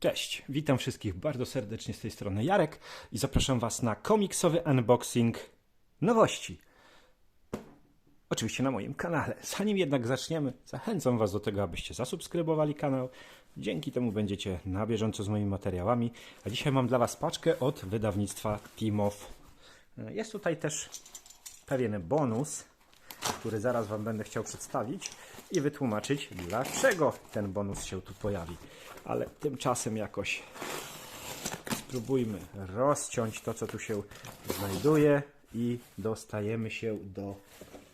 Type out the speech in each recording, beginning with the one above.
Cześć, witam wszystkich bardzo serdecznie z tej strony Jarek i zapraszam Was na komiksowy unboxing nowości. Oczywiście na moim kanale. Zanim jednak zaczniemy, zachęcam Was do tego, abyście zasubskrybowali kanał. Dzięki temu będziecie na bieżąco z moimi materiałami. A dzisiaj mam dla Was paczkę od wydawnictwa Timow. Jest tutaj też pewien bonus, który zaraz Wam będę chciał przedstawić i wytłumaczyć, dlaczego ten bonus się tu pojawi. Ale tymczasem jakoś spróbujmy rozciąć to, co tu się znajduje i dostajemy się do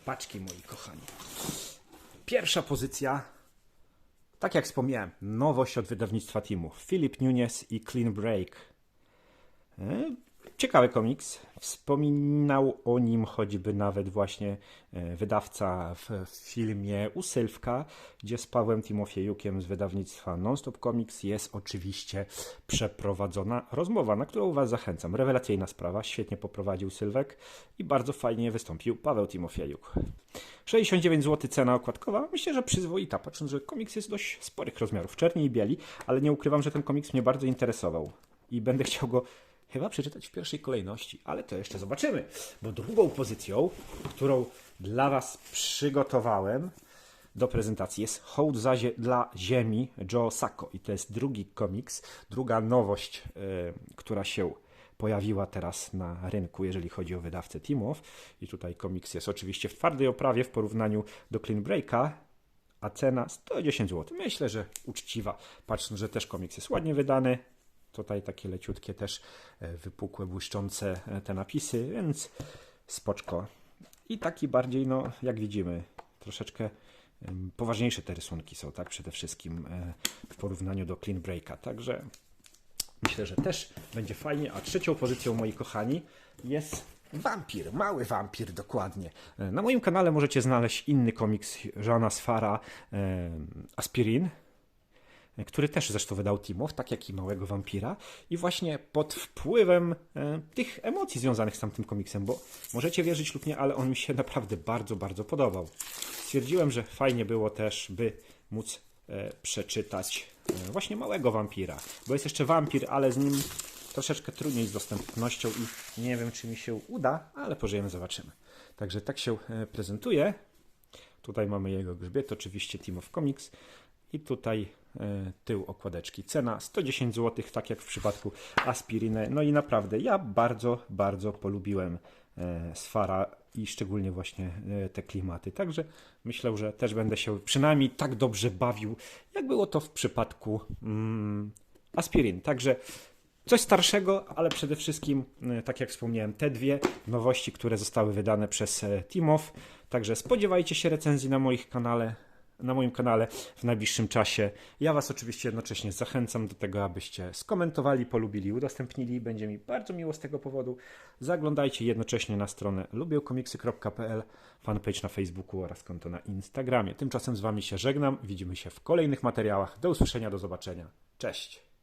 paczki, moi kochani. Pierwsza pozycja, tak jak wspomniałem, nowość od wydawnictwa Teamu. Philip Nunes i Clean Break. Ciekawy komiks. Wspominał o nim choćby nawet właśnie e, wydawca w filmie Usylwka, gdzie z Pawłem Timofiejukiem z wydawnictwa Nonstop Comics jest oczywiście przeprowadzona rozmowa, na którą Was zachęcam. Rewelacyjna sprawa, świetnie poprowadził Sylwek i bardzo fajnie wystąpił Paweł Timofiejuk. 69 zł cena okładkowa, myślę, że przyzwoita, patrząc, że komiks jest dość sporych rozmiarów, czerni i bieli, ale nie ukrywam, że ten komiks mnie bardzo interesował i będę chciał go chyba przeczytać w pierwszej kolejności, ale to jeszcze zobaczymy, bo drugą pozycją, którą dla Was przygotowałem do prezentacji jest Hołd zie- dla Ziemi Joe Sacco i to jest drugi komiks, druga nowość, e, która się pojawiła teraz na rynku, jeżeli chodzi o wydawcę Timow. I tutaj komiks jest oczywiście w twardej oprawie w porównaniu do Clean Breaka, a cena 110 zł. Myślę, że uczciwa, patrząc, że też komiks jest ładnie wydany. Tutaj takie leciutkie też e, wypukłe, błyszczące e, te napisy, więc spoczko. I taki bardziej, no jak widzimy, troszeczkę poważniejsze te rysunki są, tak? Przede wszystkim e, w porównaniu do Clean Breaka. Także myślę, że też będzie fajnie. A trzecią pozycją, moi kochani, jest wampir, mały wampir dokładnie. Na moim kanale możecie znaleźć inny komiks Żana Sfara, Aspirin, który też zresztą wydał Timow, tak jak i Małego Wampira. I właśnie pod wpływem e, tych emocji związanych z tamtym komiksem, bo możecie wierzyć lub nie, ale on mi się naprawdę bardzo, bardzo podobał. Stwierdziłem, że fajnie było też, by móc e, przeczytać e, właśnie Małego Wampira, bo jest jeszcze wampir, ale z nim troszeczkę trudniej z dostępnością i nie wiem, czy mi się uda, ale pożyjemy, zobaczymy. Także tak się prezentuje. Tutaj mamy jego grzbiet, oczywiście Team of Comics. I tutaj tył okładeczki. Cena 110 zł, tak jak w przypadku Aspiriny. No i naprawdę, ja bardzo, bardzo polubiłem e, Sfara i szczególnie właśnie e, te klimaty. Także myślę, że też będę się przynajmniej tak dobrze bawił, jak było to w przypadku mm, Aspirin. Także Coś starszego, ale przede wszystkim, e, tak jak wspomniałem, te dwie nowości, które zostały wydane przez e, Timow. Także spodziewajcie się recenzji na moich kanale, na moim kanale w najbliższym czasie. Ja Was oczywiście jednocześnie zachęcam do tego, abyście skomentowali, polubili, udostępnili. Będzie mi bardzo miło z tego powodu. Zaglądajcie jednocześnie na stronę lubię-komiksy.pl, fanpage na Facebooku oraz konto na Instagramie. Tymczasem z Wami się żegnam. Widzimy się w kolejnych materiałach. Do usłyszenia, do zobaczenia. Cześć!